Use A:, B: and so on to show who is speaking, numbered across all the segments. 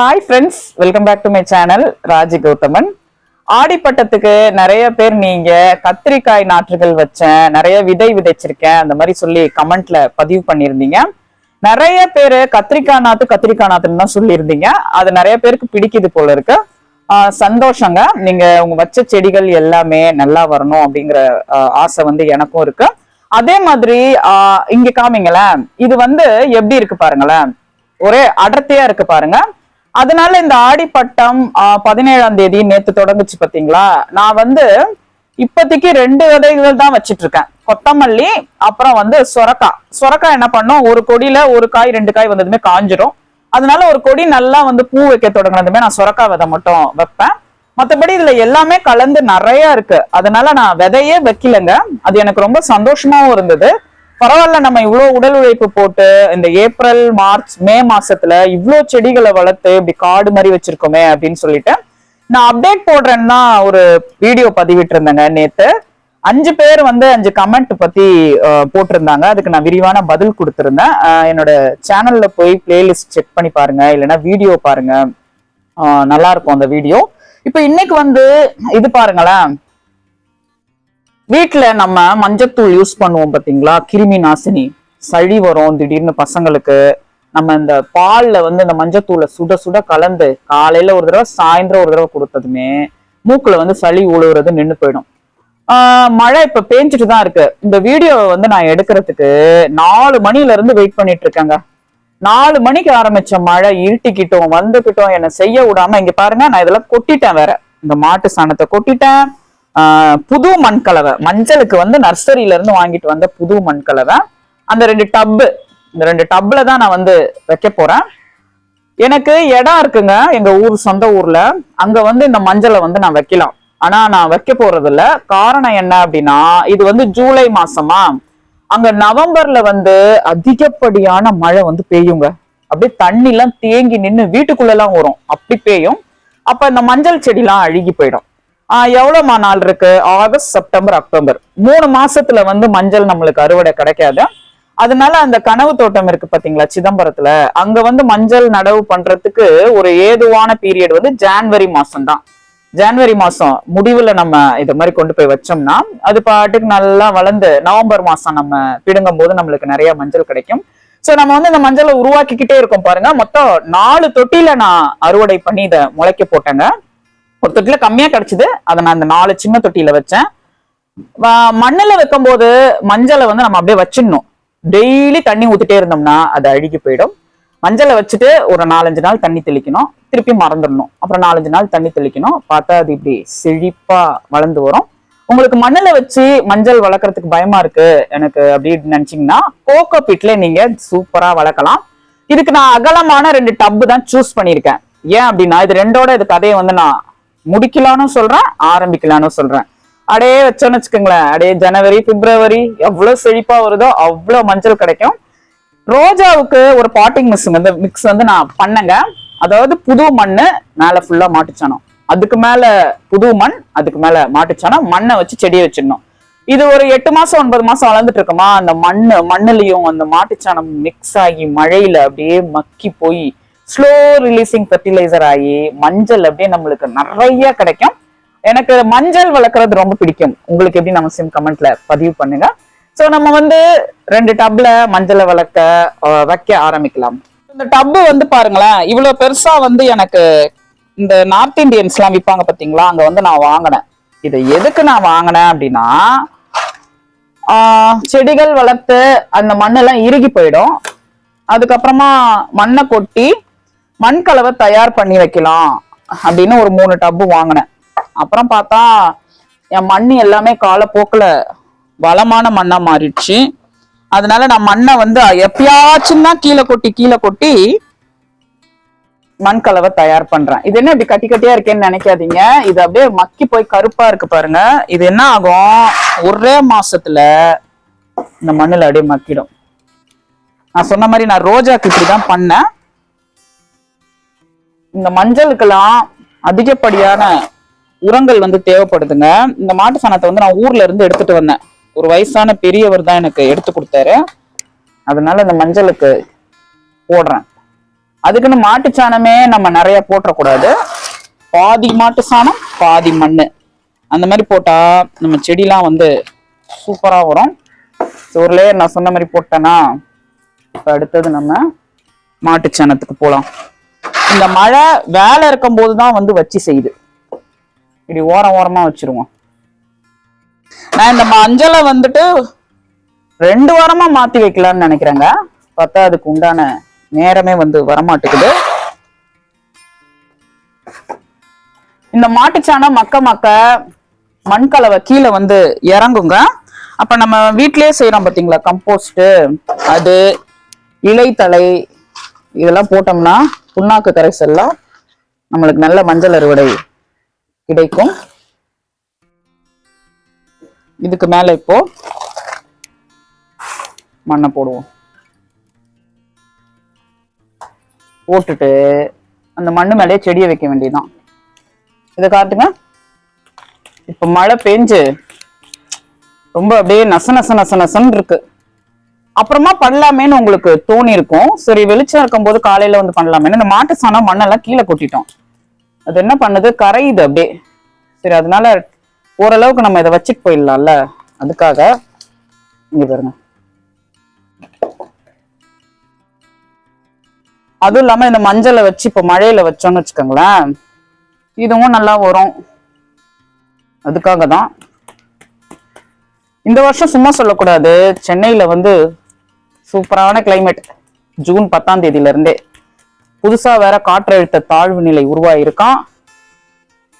A: Hi friends welcome back to my channel Raji Gauthaman ஆடிப்பட்டத்துக்கு நிறைய பேர் நீங்க கத்திரிக்காய் நாற்றுகள் வச்சேன் நிறைய விதை விதைச்சிருக்கேன் அந்த மாதிரி சொல்லி கமெண்ட்ல பதிவு பண்ணியிருந்தீங்க. நிறைய பேர் கத்திரிக்காய் நாத்து கத்திரிக்காய் நாத்துன்னு தான் சொல்லியிருந்தீங்க. அது நிறைய பேருக்கு பிடிக்குது போல இருக்கு. சந்தோஷங்க. நீங்க உங்க வச்ச செடிகள் எல்லாமே நல்லா வரணும் அப்படிங்கிற ஆசை வந்து எனக்கும் இருக்கு. அதே மாதிரி இங்க காமிங்களேன். இது வந்து எப்படி இருக்கு பாருங்களேன். ஒரே அடர்த்தியா இருக்கு பாருங்க. அதனால இந்த ஆடிப்பட்டம் ஆஹ் பதினேழாம் தேதி நேத்து தொடங்குச்சு பாத்தீங்களா? நான் வந்து இப்போதைக்கு ரெண்டு விதைகள் தான் வச்சிட்டு இருக்கேன் கொத்தமல்லி அப்புறம் வந்து சொரக்காய் சொரக்காய் என்ன பண்ணும்? ஒரு கொடியில ஒரு காய் ரெண்டு காய் வந்ததுமே காஞ்சிரும். அதனால ஒரு கொடி நல்லா வந்து பூ வைக்க தொடங்கினதுமே நான் சொரக்காய் விதை மட்டும் வைப்பேன். மற்றபடி இதுல எல்லாமே கலந்து நிறைய இருக்கு. அதனால நான் விதையே வைக்கலங்க. அது எனக்கு ரொம்ப சந்தோஷமாவும் இருந்தது. பரவாயில்ல நம்ம இவ்வளவு உடல் உழைப்பு போட்டு இந்த ஏப்ரல் மார்ச் மே மாசத்துல இவ்வளோ செடிகளை வளர்த்து இப்படி காடு மாதிரி வச்சிருக்கோமே அப்படின்னு சொல்லிட்டு நான் அப்டேட் போடுறேன்னா ஒரு வீடியோ பதிவிட்டு இருந்தேங்க நேத்து. அஞ்சு பேர் வந்து அஞ்சு கமெண்ட் பத்தி போட்டிருந்தாங்க. அதுக்கு நான் விரிவான பதில் கொடுத்துருந்தேன். என்னோட சேனல்ல போய் பிளேலிஸ்ட் செக் பண்ணி பாருங்க. இல்லைன்னா வீடியோ பாருங்க. நல்லா இருக்கும் அந்த வீடியோ இப்போ இன்னைக்கு வந்து இது பாருங்களேன். வீட்டில் நம்ம மஞ்சத்தூள் யூஸ் பண்ணுவோம் பார்த்தீங்களா கிருமி நாசினி. சளி வரும் திடீர்னு பசங்களுக்கு. நம்ம இந்த பாலில் வந்து இந்த மஞ்சத்தூளை சுட சுட கலந்து காலையில் ஒரு தடவை சாயந்தரம் ஒரு தடவை கொடுத்ததுமே மூக்கில் வந்து சளி உழுவுறது நின்று போயிடும். மழை இப்ப பேஞ்சிட்டு தான் இருக்கு. இந்த வீடியோவை வந்து நான் எடுக்கிறதுக்கு நாலு மணில இருந்து வெயிட் பண்ணிட்டு இருக்கேங்க. நாலு மணிக்கு ஆரம்பிச்ச மழை இருட்டிக்கிட்டோம் வந்துகிட்டோம் என்னை செய்ய விடாம இங்க பாருங்க நான் இதெல்லாம் கொட்டிட்டேன் வேற. இந்த மாட்டு சாணத்தை கொட்டிட்டேன். புது புது மண்கலவை. மஞ்சளுக்கு வந்து நர்சரியில இருந்து வாங்கிட்டு வந்த புது மண்கலவை. அந்த ரெண்டு டப்பு இந்த ரெண்டு டப்ல தான் நான் வந்து வைக்க போறேன். எனக்கு இடம் இருக்குங்க எங்க ஊர் சொந்த ஊர்ல. அங்க வந்து இந்த மஞ்சளை வந்து நான் வைக்கலாம். ஆனா நான் வைக்க போறது இல்ல காரணம் என்ன அப்படின்னா இது வந்து ஜூலை மாசமா. அங்க நவம்பர்ல வந்து அதிகப்படியான மழை வந்து பெய்யுங்க. அப்படியே தண்ணி எல்லாம் தேங்கி நின்று வீட்டுக்குள்ள எல்லாம் வரும். அப்படி பெய்யும். அப்ப இந்த மஞ்சள் செடிலாம் அழுகி போயிடும். எவ்வளவுமா நாள் இருக்கு? August September October. மூணு மாசத்துல வந்து மஞ்சள் நம்மளுக்கு அறுவடை கிடைக்காது. அதனால அந்த கனவு தோட்டம் இருக்கு பாத்தீங்களா சிதம்பரத்துல? அங்க வந்து மஞ்சள் நடவு பண்றதுக்கு ஒரு ஏதுவான பீரியட் வந்து ஜான்வரி மாசம் தான் ஜான்வரி மாசம் முடிவுல நம்ம இத மாதிரி கொண்டு போய் வச்சோம்னா அது பாட்டுக்கு நல்லா வளர்ந்து நவம்பர் மாசம் நம்ம பிடுங்கும் போது நம்மளுக்கு நிறைய மஞ்சள் கிடைக்கும். சோ நம்ம வந்து இந்த மஞ்சளை உருவாக்கிக்கிட்டே இருக்கோம் பாருங்க. மொத்தம் நாலு தொட்டில நான் அறுவடை பண்ணி இதை முளைக்க போட்டேங்க. ஒரு தொட்டில கம்மியா கிடைச்சது. அதை நான் இந்த நாலு சின்ன தொட்டியில வச்சேன். மண்ணில் வைக்கும் வைக்கும்போது மஞ்சளை வந்து நம்ம அப்படியே வச்சிடணும். டெய்லி தண்ணி ஊத்திட்டே இருந்தோம்னா அது அழுகி போயிடும். மஞ்சளை வச்சுட்டு ஒரு நாலஞ்சு நாள் தண்ணி தெளிக்கணும். திருப்பி மறந்துடணும். அப்புறம் நாலஞ்சு நாள் தண்ணி தெளிக்கணும். பார்த்தா அது இப்படி செழிப்பா வளர்ந்து வரும். உங்களுக்கு மண்ணில் வச்சு மஞ்சள் வளர்க்குறதுக்கு பயமா இருக்கு எனக்கு அப்படின்னு நினைச்சீங்கன்னா கோகோ பிட்ல நீங்க சூப்பரா வளர்க்கலாம். இதுக்கு நான் அகலமான ரெண்டு டப்பு தான் சூஸ் பண்ணியிருக்கேன். ஏன் அப்படின்னா இது ரெண்டோட இது கதையை வந்து நான் முடிக்கலான்னு சொல்றேன் ஆரம்பிக்கலான்னு சொல்றேன். அடையே வச்சோன்னு வச்சுக்கோங்களேன். அடையே ஜனவரி பிப்ரவரி எவ்வளவு செழிப்பா வருதோ அவ்வளவு மஞ்சள் கிடைக்கும். ரோஜாவுக்கு ஒரு பாட்டிங் மிஸ் வந்து மிக்ஸ் வந்து நான் பண்ணேங்க. அதாவது புது மண்ணு மேல ஃபுல்லா மாட்டுச்சானோம் அதுக்கு மேல புது மண் அதுக்கு மேல மாட்டுச்சானம் மண்ணை வச்சு செடியை வச்சிடணும். இது ஒரு எட்டு மாசம் ஒன்பது மாசம் வளர்ந்துட்டு இருக்குமா அந்த மண்ணு மண்ணுலயும் அந்த மாட்டுச்சாணம் மிக்ஸ் ஆகி மழையில அப்படியே மக்கி போய் ஸ்லோ ரிலீசிங் ஃபெர்டிலைசர் ஆகி மஞ்சள் அப்படியே நம்மளுக்கு நிறைய கிடைக்கும். எனக்கு மஞ்சள் வளர்க்குறது ரொம்ப பிடிக்கும். உங்களுக்கு எப்படி நம்ம சிம் கமெண்ட்ல பதிவு பண்ணுங்க. ஸோ நம்ம வந்து ரெண்டு டப்ல மஞ்சளை வளர்க்க வைக்க ஆரம்பிக்கலாம். இந்த டப்பு வந்து பாருங்களேன் இவ்வளோ பெருசா வந்து எனக்கு இந்த நார்த் இந்தியன்ஸ் எல்லாம் விற்பாங்க பார்த்தீங்களா அங்கே வந்து நான் வாங்கினேன். இதை எதுக்கு நான் வாங்கினேன் அப்படின்னா செடிகள் வளர்த்து அந்த மண்ணெல்லாம் இறுகி போயிடும். அதுக்கப்புறமா மண்ணை கொட்டி மண் கலவை தயார் பண்ணி வைக்கலாம் அப்படின்னு ஒரு மூணு டப்பு வாங்கினேன். அப்புறம் பார்த்தா என் மண் எல்லாமே காலப்போக்கில் வளமான மண்ணாக மாறிடுச்சு. அதனால நான் மண்ணை வந்து எப்பயாச்சும் தான் கீழே கொட்டி கீழே கொட்டி மண் கலவை தயார் பண்றேன். இது என்ன இப்படி கட்டி கட்டியா இருக்கேன்னு நினைக்காதீங்க. இது அப்படியே மக்கி போய் கருப்பா இருக்கு பாருங்க. இது என்ன ஆகும்? ஒரே மாசத்துல இந்த மண்ணில் அப்படியே மக்கிடும். நான் சொன்ன மாதிரி நான் ரோஜாக்கு இப்படிதான் பண்ணேன். இந்த மஞ்சளுக்கெல்லாம் அதிகப்படியான உரங்கள் வந்து தேவைப்படுதுங்க. இந்த மாட்டு சாணத்தை வந்து நான் ஊர்ல இருந்து எடுத்துட்டு வந்தேன். ஒரு வயசான பெரியவர் தான் எனக்கு எடுத்து கொடுத்தாரு. அதனால இந்த மஞ்சளுக்கு போடுறேன். அதுக்குன்னு மாட்டு சாணமே நம்ம நிறைய போட்டக்கூடாது பாதி மாட்டு சாணம் பாதி மண் அந்த மாதிரி போட்டா நம்ம செடிலாம் வந்து சூப்பராக வரும். ஸோ ஒரு லேயர் நான் சொன்ன மாதிரி போட்டேன்னா இப்போ அடுத்தது நம்ம மாட்டு சாணத்துக்கு போகலாம் இந்த மழை வேலை இருக்கும் போதுதான் வந்து வச்சு செய்யுது. இப்படி ஓரம் ஓரமா வச்சிருவோம். நான் இந்த மஞ்சளை வந்துட்டு ரெண்டு வாரமா மாத்தி வைக்கலாம்னு நினைக்கிறேங்க. பார்த்தா அதுக்கு உண்டான நேரமே வந்து வரமாட்டேங்குது. இந்த மாட்டுச்சாணம் மக்க மக்க மண்கலவை கீழே வந்து இறங்குங்க. அப்ப நம்ம வீட்லயே செய்யறோம் பாத்தீங்களா? கம்போஸ்ட் அது இலைத்தலை இதெல்லாம் போட்டோம்னா புண்ணாக்கு கரைசல்லாம் நம்மளுக்கு நல்ல மஞ்சள் அறுவடை கிடைக்கும். இதுக்கு மேல இப்போ மண்ணை போடுவோம். போட்டுட்டு அந்த மண்ணு மேலேயே செடியை வைக்க வேண்டியதுதான். இதை காட்டுங்க. இப்போ மழை பெஞ்சு ரொம்ப அப்படியே நச நச நச நசன்னு இருக்கு. அப்புறமா பண்ணலாமேன்னு உங்களுக்கு தோணி இருக்கும் சரி வெளிச்சம் இருக்கும்போது காலையில வந்து பண்ணலாமேன்னு இந்த மாட்டு சாணம் மண்ணெல்லாம் கீழே கொட்டிட்டோம். அது என்ன பண்ணுது? கரையுது அப்படியே. சரி அதனால ஓரளவுக்கு நம்ம இதை வச்சுட்டு போயிடலாம்ல? அதுக்காக இங்க பாருங்க. அதுவும் இல்லாம இந்த மஞ்சளை வச்சு இப்ப மழையில வச்சோம்னு வச்சுக்கோங்களேன். இதுவும் நல்லா வரும். அதுக்காக தான் இந்த வருஷம் சும்மா சொல்லக்கூடாது. சென்னையில வந்து சூப்பரான கிளைமேட் ஜூன் பத்தாம் தேதியில இருந்தே புதுசா வேற காற்றழுத்த தாழ்வு நிலை உருவாயிருக்கான்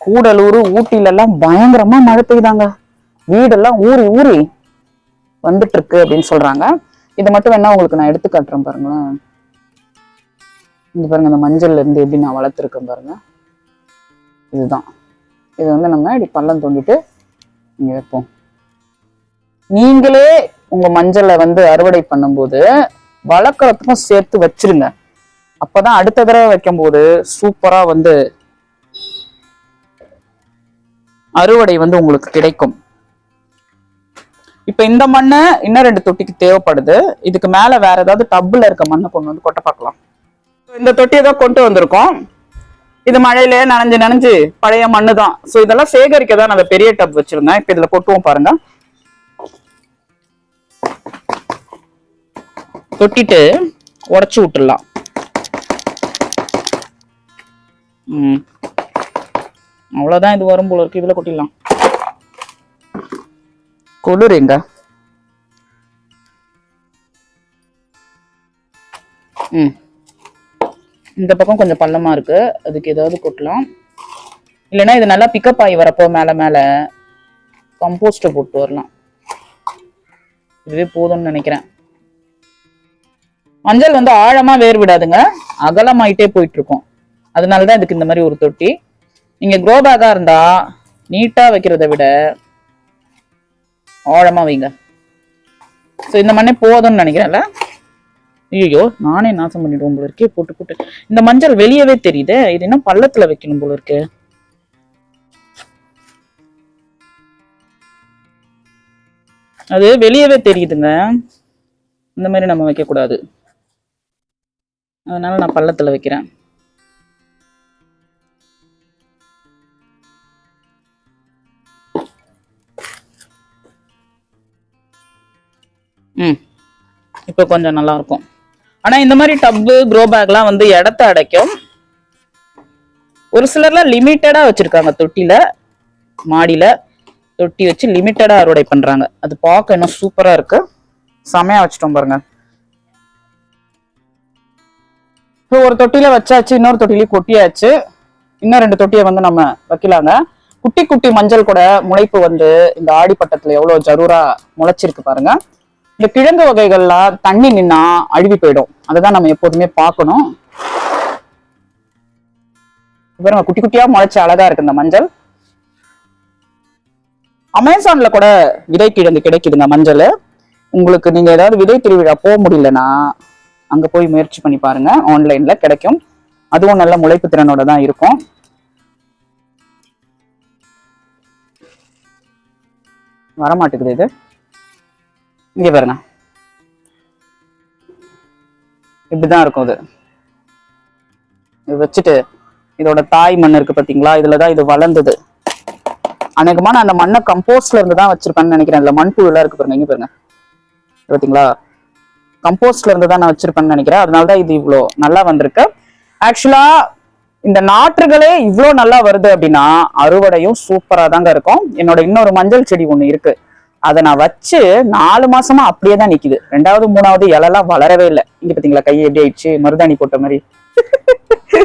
A: கூடலூர் ஊட்டில எல்லாம் பயங்கரமா மழை பெய்தாங்க. வீடெல்லாம் ஊறி ஊறி வந்துட்டு இருக்கு அப்படின்னு சொல்றாங்க. இதை மட்டும் வேணா உங்களுக்கு நான் எடுத்து காட்டுறேன் பாருங்களேன். இங்க பாருங்க இந்த மஞ்சள்ல இருந்து எப்படி நான் வளர்த்துருக்கேன் பாருங்க. இதுதான். இது வந்து நம்ம இப்படி பள்ளம் தோண்டிட்டு இங்க வைப்போம். நீங்களே உங்க மஞ்சளை வந்து அறுவடை பண்ணும்போது வளர்க்குறதுக்கும் சேர்த்து வச்சிருங்க. அப்பதான் அடுத்த தடவை வைக்கும்போது சூப்பரா வந்து அறுவடை வந்து உங்களுக்கு கிடைக்கும். இப்ப இந்த மண்ணு இன்னும் ரெண்டு தொட்டிக்கு தேவைப்படுது. இதுக்கு மேல வேற ஏதாவது டப்புல இருக்க மண்ணை கொண்டு வந்து கொட்ட பார்க்கலாம். இந்த தொட்டியை தான் கொண்டு வந்திருக்கோம். இது மழையில நனைஞ்சு நனைஞ்சு பழைய மண்ணு தான் ஸோ இதெல்லாம் சேகரிக்க தான் நான் பெரிய டப் வச்சிருந்தேன் இப்ப இதுல கொட்டுவோம் பாருங்க. கொட்டிட்டு உடைச்சு விட்டுடலாம். ம். அவ்வளவுதான் இது வரும் போல இருக்கு. இதுல கொட்டிடலாம். குளிருங்க ம். இந்த பக்கம் கொஞ்சம் பள்ளமா இருக்கு. அதுக்கு ஏதாவது கொட்டலாம். இல்லைன்னா இது நல்லா பிக்கப் ஆகி வரப்போ மேல மேல கம்போஸ்ட போட்டு வரலாம். இதுவே போதும்னு நினைக்கிறேன். மஞ்சள் வந்து ஆழமா வேர் விடாதுங்க. அகலமாயிட்டே போயிட்டு இருக்கும் அதனாலதான் இதுக்கு இந்த மாதிரி ஒரு தொட்டி. நீங்க க்ரோ பேக்கா இருந்தா நீட்டா வைக்கிறத விட ஆழமா வைங்க. ஸோ இந்த மண்ணே போதும்னு நினைக்கிறேன்ல. ஐயோ நானே நாசம் பண்ணிடுவோம் போல இருக்கே போட்டு போட்டு. இந்த மஞ்சள் வெளியவே தெரியுது இது என்ன பள்ளத்துல வைக்கணும் போல இருக்கு. அது வெளியவே தெரியுதுங்க. இந்த மாதிரி நம்ம வைக்க கூடாது அதனால நான் பள்ளத்துல வைக்கிறேன். ம். இப்போ கொஞ்சம் நல்லா இருக்கும் ஆனா இந்த மாதிரி டப்பு க்ரோ பேக்லாம் வந்து இடத்த அடைக்கும். ஒரு சிலர்லாம் லிமிட்டடாக வச்சிருக்காங்க தொட்டில மாடியில தொட்டி வச்சு லிமிட்டடா அறுவடை பண்றாங்க. அது பார்க்க இன்னும் சூப்பரா இருக்குது செமையா வச்சிட்டோம் பாருங்க. இப்போ ஒரு தொட்டில வச்சாச்சு இன்னொரு தொட்டிலையும் கொட்டியாச்சு. இன்னும் ரெண்டு தொட்டியை வந்து நம்ம வைக்கலாங்க. குட்டி குட்டி மஞ்சள் கூட முளைப்பு வந்து இந்த ஆடிப்பட்டத்துல எவ்வளவு ஜரூரா முளைச்சிருக்கு பாருங்க. இந்த கிழங்கு வகைகள்லாம் தண்ணி நின்னா அழுவி போயிடும். அதுதான் நம்ம எப்போதுமே பார்க்கணும். பாருங்க குட்டி குட்டியா முளைச்சு அழகா இருக்கு இந்த மஞ்சள். அமேசான்ல கூட விதை கிழங்கு கிடைக்குதுங்க மஞ்சள். உங்களுக்கு நீங்க ஏதாவது விதை திருவிழா போக முடியலன்னா அங்க போய் முயற்சி பண்ணி பாருங்க. ஆன்லைன்ல கிடைக்கும். அதுவும் நல்ல முளைப்பு திறனோட தான் இருக்கும். வரமாட்டேங்குது இது. இங்க பாருங்க. இப்படிதான் இருக்கும் அது இது வச்சுட்டு இதோட தாய் மண் இருக்கு பாத்தீங்களா? இதுலதான் இது வளர்ந்தது. அநேகமா நான் அந்த மண்ணை கம்போஸ்ட்ல இருந்து தான் வச்சிருப்பேன்னு நினைக்கிறேன். இதுல மண் எல்லாம் இருக்கு பாருங்க. இங்க பாருங்க. பாத்தீங்களா? கம்போஸ்ட்ல இருந்து தான் நான் வச்சிருப்பேன்னு நினைக்கிறேன். அதனால தான் இது இவ்வளோ நல்லா வந்திருக்கு. ஆக்சுவலா இந்த நாற்றுகளே இவ்வளோ நல்லா வருது அப்படின்னா அறுவடையும் சூப்பரா தாங்க இருக்கும். என்னோட இன்னொரு மஞ்சள் செடி ஒண்ணு இருக்கு. அதை நான் வச்சு நாலு மாசமா அப்படியே தான் நிக்குது. ரெண்டாவது மூணாவது இலெல்லாம் வளரவே இல்லை. இங்க பாத்தீங்களா கை எப்படி ஆயிடுச்சு? மருதாணி போட்ட மாதிரி.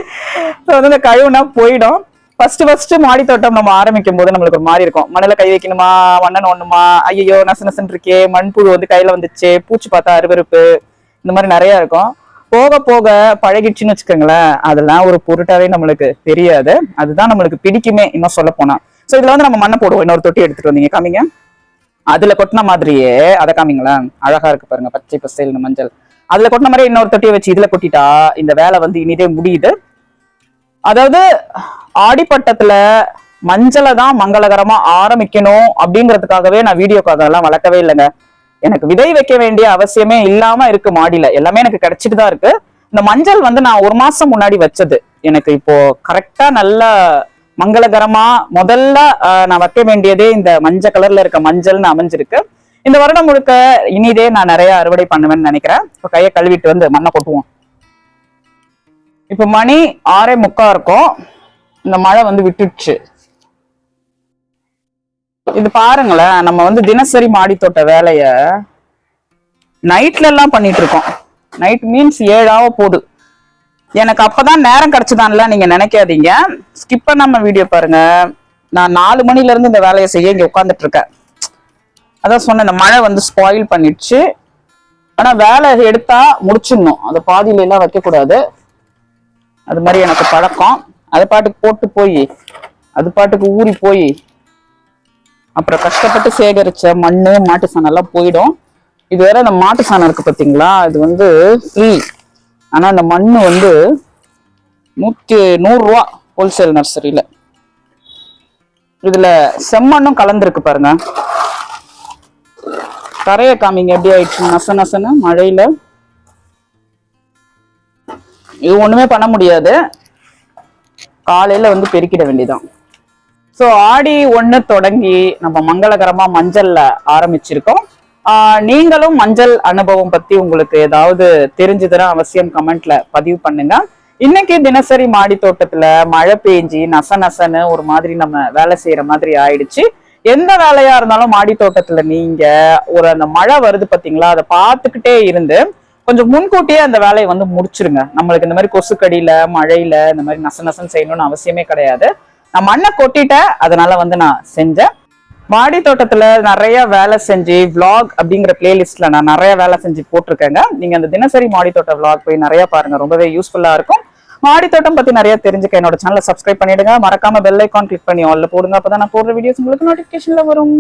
A: So வந்து கழுவுனா போயிடும். ஃபர்ஸ்ட் ஃபர்ஸ்ட் மாடி தோட்டம் நம்ம ஆரம்பிக்கும் போது நம்மளுக்கு ஒரு மாதிரி இருக்கும். மண்ணுல கை வைக்கணுமா? மண்ணன் ஒண்ணுமா ஐயோ நசு நசுன்னு இருக்கே மண்புழு வந்து கையில வந்துச்சு பூச்சி பார்த்தா அருவருப்பு. இந்த மாதிரி நிறைய இருக்கும். போக போக பழகிடுச்சுன்னு வச்சுக்கோங்களேன். அதெல்லாம் ஒரு பொருட்டாவே நம்மளுக்கு தெரியாது. அதுதான் நம்மளுக்கு பிடிக்குமே இன்னும் சொல்ல போனா. சோ இதுல வந்து நம்ம மண்ணை போடுவோம். இன்னொரு தொட்டி எடுத்துட்டு வந்தீங்க. காமிங்க. அதுல கொட்டின மாதிரியே அதை காமிங்களேன். அழகா இருக்கு பாருங்க. பச்சை பசேல்னு மஞ்சள். அதுல கொட்டின மாதிரி இன்னொரு தொட்டியை வச்சு இதுல கொட்டிட்டா இந்த வேலை வந்து இனிதே முடியுது. அதாவது ஆடிப்பட்டத்துல மஞ்சளை தான் மங்களகரமா ஆரம்பிக்கணும் அப்படிங்கிறதுக்காகவே நான் வீடியோக்காக எல்லாம் வளர்க்கவே இல்லைங்க. எனக்கு விதை வைக்க வேண்டிய அவசியமே இல்லாம இருக்கு மாடியில. எல்லாமே எனக்கு கிடைச்சிட்டு தான் இருக்கு. இந்த மஞ்சள் வந்து நான் ஒரு மாசம் முன்னாடி வச்சது. எனக்கு இப்போ கரெக்டா நல்ல மங்களகரமா முதல்ல நான் வைக்க வேண்டியதே இந்த மஞ்சள் கலர்ல இருக்க மஞ்சள்னு அமைஞ்சிருக்கு. இந்த வருடம் முழுக்க இனிதே நான் நிறைய அறுவடை பண்ணுவேன்னு நினைக்கிறேன். இப்போ கையை கழுவிட்டு வந்து மண்ணை கொட்டுவோம். இப்ப மணி ஆறே முக்கா இருக்கும். இந்த மழை வந்து விட்டுடுச்சு. இது பாருங்களேன் நம்ம வந்து தினசரி மாடி தோட்ட வேலைய நைட்ல எல்லாம் பண்ணிட்டு இருக்கோம். நைட் மீன்ஸ் ஏழாவ போகுது எனக்கு அப்பதான் நேரம் கிடைச்சதான்ல நீங்க நினைக்காதீங்க. ஸ்கிப் பண்ணாம வீடியோ பாருங்க. நான் நாலு மணில இருந்து இந்த வேலையை செய்ய இங்க உட்காந்துட்டு இருக்கேன். அதான் சொன்னேன் இந்த மழை வந்து ஸ்பாயில் பண்ணிடுச்சு. ஆனா வேலை எடுத்தா முடிச்சிடணும். அதை பாதியில எல்லாம் வைக்க கூடாது அது மாதிரி எனக்கு பழக்கம். அது பாட்டுக்கு போட்டு போய் அது பாட்டுக்கு ஊறி போய் அப்புறம் கஷ்டப்பட்டு சேகரிச்ச மண்ணு மாட்டு சாணம் எல்லாம் போயிடும். இது வேற அந்த மாட்டு சாணம் இருக்கு பாத்தீங்களா? இது வந்து ஃப்ரீ ஆனா அந்த மண்ணு வந்து நூத்தி நூறுரூவா ஹோல்சேல் நர்சரியில இதுல செம்மண்ணும் கலந்துருக்கு பாருங்க. தரைய காமிங்க எப்படி ஆயிடுச்சு? நச நசன்னு மழையில. இது ஒண்ணுமே பண்ண முடியாது. காலையில வந்து பெருக்கிட வேண்டியதான் சோ ஆடி ஒன்று தொடங்கி நம்ம மங்களகரமா மஞ்சள்ல ஆரம்பிச்சிருக்கோம். ஆஹ் நீங்களும் மஞ்சள் அனுபவம் பத்தி உங்களுக்கு ஏதாவது தெரிஞ்சதுன்னா அவசியம் கமெண்ட்ல பதிவு பண்ணுங்க. இன்னைக்கு தினசரி மாடி தோட்டத்துல மழை பெஞ்சி நச நசன்னு ஒரு மாதிரி நம்ம வேலை செய்யற மாதிரி ஆயிடுச்சு. எந்த வேலையா இருந்தாலும் மாடி தோட்டத்துல நீங்க ஒரு அந்த மழை வருது பாத்தீங்களா அதை பார்த்துக்கிட்டே இருந்து கொஞ்சம் முன்கூட்டியே அந்த வேலையை வந்து முடிச்சிருங்க. நம்மளுக்கு இந்த மாதிரி கொசுக்கடியில மழையில இந்த மாதிரி நச நசன் செய்யணும்னு அவசியமே கிடையாது. நான் மண்ணை கொட்டிட்டேன். அதனால வந்து நான் செஞ்சேன். மாடி தோட்டத்துல நிறைய வேலை செஞ்சு விளாக் அப்படிங்கிற பிளேலிஸ்ட்ல நான் நிறைய வேலை செஞ்சு போட்டிருக்கேங்க. நீங்க அந்த தினசரி மாடி தோட்ட விளாக் போய் நிறைய பாருங்க. ரொம்பவே யூஸ்ஃபுல்லா இருக்கும். மாடி தோட்டம் பத்தி நிறைய தெரிஞ்சுக்க என்னோட சேனலை சப்ஸ்கிரைப் பண்ணிடுங்க. மறக்காம பெல் ஐக்கான் கிளிக் பண்ணி ஆல்ல போடுங்க. அப்பதான் நான் போடுற வீடியோஸ் உங்களுக்கு நோட்டிபிகேஷன்ல வரும்.